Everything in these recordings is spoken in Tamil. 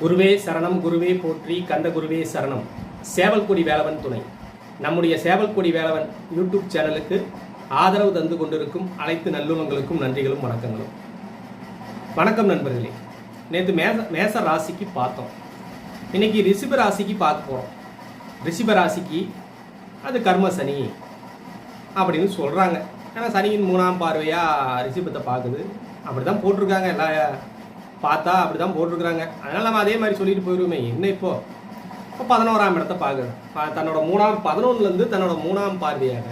குருவே சரணம் குருவே போற்றி கந்த குருவே சரணம். சேவல்கொடி வேலவன் துணை. நம்முடைய சேவல்கொடி வேலவன் யூடியூப் சேனலுக்கு ஆதரவு தந்து கொண்டிருக்கும் அனைத்து நல்லுணங்களுக்கும் நன்றிகளும் வணக்கங்களும். வணக்கம் நண்பர்களே. நேற்று மேச மேச ராசிக்கு பார்த்தோம். இன்னைக்கு ரிஷிப ராசிக்கு பார்க்க போகிறோம் ரிஷிப ராசிக்கு அது கர்ம சனி அப்படின்னு சொல்கிறாங்க ஏன்னா சனியின் மூணாம் பார்வையாக ரிஷிபத்தை பார்க்குது. அப்படி தான் போட்டிருக்காங்க எல்லா பார்த்தா அப்படி தான் போட்டிருக்கிறாங்க. அதனால் நம்ம அதே மாதிரி சொல்லிட்டு போயிடுவோமே என்ன இப்போ? இப்போ பதினோராம் இடத்த பார்க்குறோம் தன்னோட மூணாம் பதினொன்றுலேருந்து தன்னோட மூணாம் பார்வையாக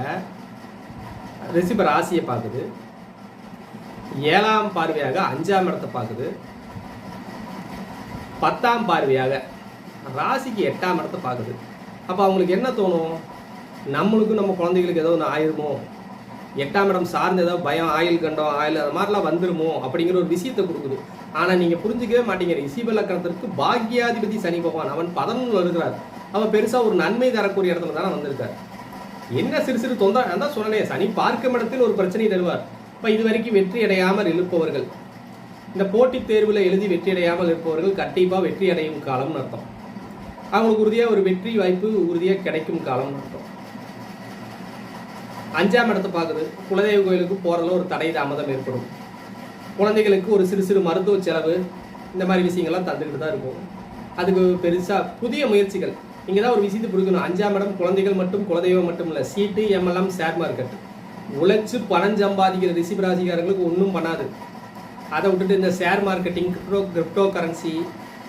ரிசிப ராசியை பார்க்குது. ஏழாம் பார்வையாக அஞ்சாம் இடத்தை பார்க்குது. பத்தாம் பார்வையாக ராசிக்கு எட்டாம் இடத்தை பார்க்குது. அப்போ அவங்களுக்கு என்ன தோணும்? நம்மளுக்கும் நம்ம குழந்தைகளுக்கு ஏதோ ஒன்று ஆயிருமோ? எட்டாம் இடம் சார்ந்து ஏதாவது பயம் ஆயில் கண்டம் ஆயில் அது மாதிரிலாம் வந்துருமோ? அப்படிங்கிற ஒரு விஷயத்தை கொடுக்குது. ஆனால் நீங்கள் புரிஞ்சுக்கவே மாட்டீங்க. ரிஷிப லக்கணத்திற்கு பாக்யாதிபதி சனி பகவான். அவன் பதினொன்று இருக்கிறார். அவன் பெருசாக ஒரு நன்மை தரக்கூடிய இடத்துல தானே வந்திருக்கார். என்ன சிறு சிறு தொந்தர தான் சொன்னேன் சனி பார்க்கும் இடத்தில் ஒரு பிரச்சனை தருவார். இப்போ இது வரைக்கும் வெற்றி அடையாமல் இருப்பவர்கள். இந்த போட்டித் தேர்வில் எழுதி வெற்றி அடையாமல் இருப்பவர்கள் கண்டிப்பாக வெற்றி அடையும் காலம்னு அர்த்தம். அவங்களுக்கு உறுதியாக ஒரு வெற்றி வாய்ப்பு உறுதியாக கிடைக்கும் காலம்னு அர்த்தம். அஞ்சாம் இடத்தை பார்க்குது. குலதெய்வ கோயிலுக்கு போகிறதுல ஒரு தடை தாமதம் ஏற்படும். குழந்தைகளுக்கு ஒரு சிறு சிறு மருத்துவ செலவு இந்த மாதிரி விஷயங்கள்லாம் தந்துக்கிட்டு தான் இருக்கும். அதுக்கு பெருசாக புதிய முயற்சிகள். இங்கே தான் ஒரு விஷயத்தை புரிக்கணும் அஞ்சாம் இடம் குழந்தைகள் மட்டும் குலதெய்வம் மட்டும் இல்லை சீட்டு எம்எல்எம் ஷேர் மார்க்கெட் உழைச்சி பணம் சம்பாதிக்கிற ரிசிப் ராசிக்காரங்களுக்கு ஒன்றும் பண்ணாது. அதை விட்டுட்டு இந்த share marketing crypto crypto currency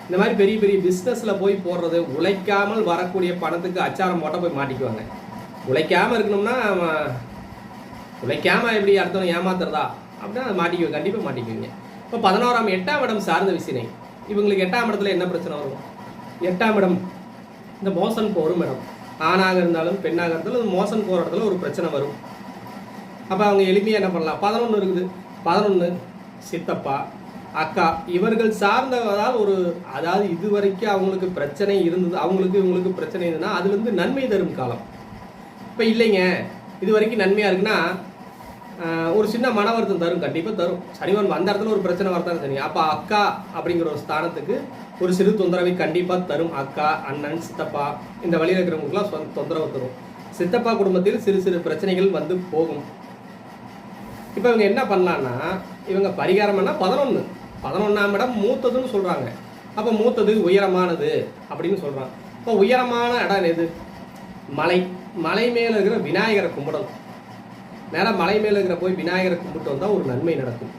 இந்த மாதிரி பெரிய பெரிய பிஸ்னஸில் போய் போடுறது உழைக்காமல் வரக்கூடிய பணத்துக்கு அச்சாரம் போட்டால் போய் மாட்டிக்குவாங்க. உழைக்காமல் இருக்கணும்னா உழைக்காமல் எப்படி அர்த்தம் ஏமாத்துறதா? அப்படின்னா அதை மாட்டிக்குவோம் கண்டிப்பாக மாட்டிக்குவீங்க. இப்போ பதினோராம் எட்டாம் இடம் சார்ந்த விசினை. இவங்களுக்கு எட்டாம் இடத்துல என்ன பிரச்சனை வரும்? எட்டாம் இடம் இந்த மோசன் போகும் இடம். ஆணாக இருந்தாலும் பெண்ணாக இருந்தாலும் இந்த மோசன் போகிற இடத்துல ஒரு பிரச்சனை வரும். அப்போ அவங்க எளிமையாக என்ன பண்ணலாம்? பதினொன்று இருக்குது. பதினொன்று சித்தப்பா அக்கா இவர்கள் சார்ந்ததால் ஒரு அதாவது இது வரைக்கும் அவங்களுக்கு பிரச்சனை இருந்தது அவங்களுக்கு இவங்களுக்கு பிரச்சனை இருந்ததுன்னா அதுலேருந்து நன்மை தரும் காலம். இப்போ இல்லைங்க. இது வரைக்கும் நன்மையாக இருக்குன்னா ஒரு சின்ன மன வருத்தம் தரும் கண்டிப்பாக தரும். சனிவன் வந்த இடத்துல ஒரு பிரச்சனை வரதான் சரி அப்போ அக்கா அப்படிங்கிற ஒரு ஸ்தானத்துக்கு ஒரு சிறு தொந்தரவை கண்டிப்பாக தரும். அக்கா அண்ணன் சித்தப்பா இந்த வழியில் இருக்கிறவங்களுக்குலாம் சொந்த தொந்தரவு தரும். சித்தப்பா குடும்பத்தில் சிறு சிறு பிரச்சனைகள் வந்து போகும். இப்போ இவங்க என்ன பண்ணலான்னா இவங்க பரிகாரம்னா பதினொன்று பதினொன்றாம் இடம் மூத்ததுன்னு சொல்கிறாங்க அப்போ மூத்தது உயரமானது அப்படின்னு சொல்கிறாங்க இப்போ உயரமான இடம் எது? மலை. மலை மேலே இருக்கிற விநாயகரை கும்பிடணும். மேலே மலை மேலே இருக்கிற போய் விநாயகரை கும்பிட்டு வந்தால் ஒரு நன்மை நடக்கும்.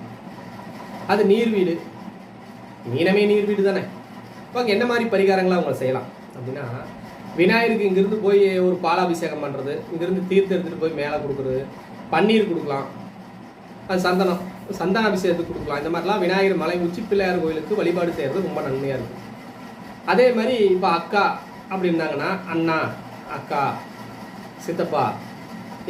அது நீர் வீடு. மீனமே நீர் வீடு தானே? இப்போ என்ன மாதிரி பரிகாரங்களை அவங்க செய்யலாம்? அப்படின்னா விநாயகருக்கு இங்கிருந்து போய் ஒரு பாலாபிஷேகம் பண்ணுறது இங்கிருந்து தீர்த்து எடுத்துகிட்டு போய் மேலே கொடுக்குறது பன்னீர் கொடுக்கலாம். அது சந்தனம் சந்தன அபிஷேகத்துக்கு கொடுக்கலாம். இந்த மாதிரிலாம் விநாயகர் மலை உச்சி பிள்ளையார் கோயிலுக்கு வழிபாடு செய்கிறது ரொம்ப நன்மையாக இருக்கும். அதே மாதிரி இப்போ அக்கா அப்படி இருந்தாங்கன்னா அண்ணா அக்கா சித்தப்பா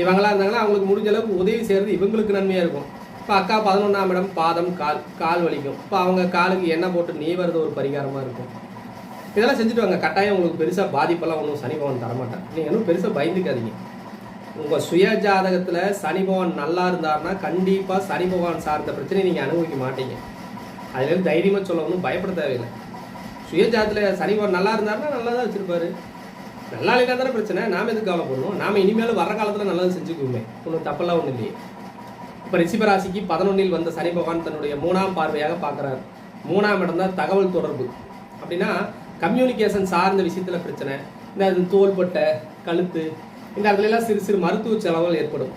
இவங்களாம் இருந்தாங்கன்னா அவங்களுக்கு முடிஞ்ச அளவுக்கு உதவி செய்கிறது இவங்களுக்கு நன்மையாக இருக்கும். இப்போ அக்கா பதினொன்றாம் இடம் பாதம் கால் கால் வலிக்கும். இப்போ அவங்க காலுக்கு எண்ணெய் போட்டு நீவறது ஒரு பரிகாரமாக இருக்கும். இதெல்லாம் செஞ்சுட்டு வாங்க கட்டாயம் உங்களுக்கு பெருசாக பாதிப்பெல்லாம் ஒன்றும் சனி பவன் தரமாட்டேன் நீங்கள் இன்னும் பெருசாக பயந்துக்காதீங்க. உங்கள் சுய ஜாதகத்தில் சனி பவன் நல்லா இருந்தாருன்னா கண்டிப்பாக சனி பகவான் சார்ந்த பிரச்சனை நீங்கள் அனுபவிக்க மாட்டீங்க. அதுலேருந்து தைரியமாக சொல்ல ஒன்றும் பயப்பட தேவையில்லை. சுய ஜாதகத்தில் சனி பவன் நல்லா இருந்தாருன்னா நல்லா தான் வச்சுருப்பாரு. நல்லா இல்லைனா தானே பிரச்சனை. நாம் எதுக்கு கவலைப்படணும் நாம் இனிமேல் வர காலத்தில் நல்லது செஞ்சுக்குவோமே ஒன்றும் தப்பெல்லாம் ஒன்றும் இல்லையே. இப்போ ரிஷிபராசிக்கு பதினொன்றில் வந்த சனி பகவான் தன்னுடைய மூணாம் பார்வையாக பார்க்குறாரு. மூணாம் இடம் தான் தகவல் தொடர்பு. அப்படின்னா கம்யூனிகேஷன் சார்ந்த விஷயத்தில் பிரச்சனை. இந்த அது தோள்பட்டை கழுத்து இந்த இடத்துலலாம் சிறு சிறு மருத்துவ செலவுகள் ஏற்படும்.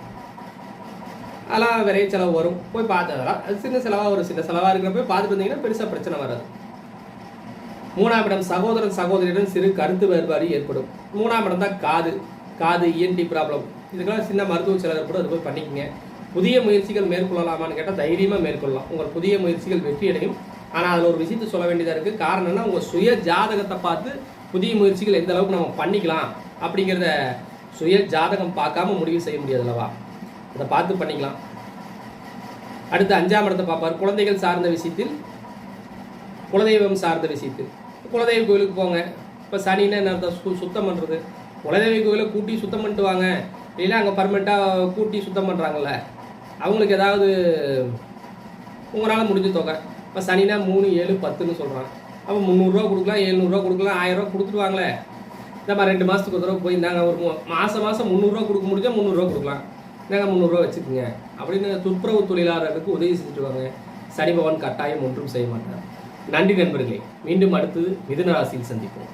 அதெல்லாம் விரைய செலவு வரும். போய் பார்த்ததெல்லாம் அது சின்ன செலவாக ஒரு சின்ன செலவாக இருக்கிறப்ப பார்த்துட்டு வந்தீங்கன்னா பெருசாக பிரச்சனை வராது. மூணாம் இடம் சகோதரன் சகோதரியிடம் சிறு கருத்து வேறுபாடு ஏற்படும். மூணாம் இடம் தான் காது. காது இஎன்டி ப்ராப்ளம் இதுக்கெல்லாம் சின்ன மருத்துவ செலவு கூட அது போய் பண்ணிக்கங்க. புதிய முயற்சிகள் மேற்கொள்ளலாமான்னு கேட்டால் தைரியமாக மேற்கொள்ளலாம். உங்கள் புதிய முயற்சிகள் வெற்றி அடையும் ஆனால் அதில் ஒரு விஷயத்தை சொல்ல வேண்டியதாக இருக்குது காரணம்னா உங்கள் சுய ஜாதகத்தை பார்த்து புதிய முயற்சிகள் எந்த அளவுக்கு நம்ம பண்ணிக்கலாம் அப்படிங்கிறத சுய ஜாதகம் பார்க்காம முடிவு செய்ய முடியாது அல்லவா? அதை பார்த்து பண்ணிக்கலாம். அடுத்து அஞ்சாம் இடத்தை பார்ப்பார். குழந்தைகள் சார்ந்த விஷயத்தில் குலதெய்வம் சார்ந்த விஷயத்தில். குலதெய்வ கோயிலுக்கு போங்க. இப்போ சனின்னா என்ன ஸ்கூல் சுத்தம் பண்ணுறது குலதெய்வ கோயிலை கூட்டி சுத்தம் பண்ணிட்டு வாங்க. இல்லைன்னா அங்கே பர்மனெண்ட்டாக கூட்டி சுத்தம் பண்ணுறாங்கல்ல அவங்களுக்கு ஏதாவது உங்களால் முடிஞ்ச தொகை. இப்போ சனினா மூணு ஏழு பத்துன்னு சொல்கிறான் அப்போ முந்நூறுரூவா கொடுக்கலாம் எழுநூறுவா கொடுக்கலாம் ஆயிரரூவா கொடுத்துருவாங்களே. இந்த மாதிரி ரெண்டு மாதத்துக்கு ஒரு தடவை போய் நாங்கள் ஒரு மாதம் மாதம் முந்நூறுரூவா கொடுக்க முடிஞ்சால் முந்நூறுரூவா கொடுக்கலாம். நாங்கள் முந்நூறுரூவா வச்சுக்கோங்க. அப்படின்னு துப்புரவு தொழிலாளர்களுக்கு உதவி செஞ்சுட்டு வாங்க. சனி பகவான் கட்டாயம் ஒன்றும் செய்ய மாட்டார். நன்றி நண்பர்களே மீண்டும் அடுத்து மிதுன ராசியில் சந்திப்போம்.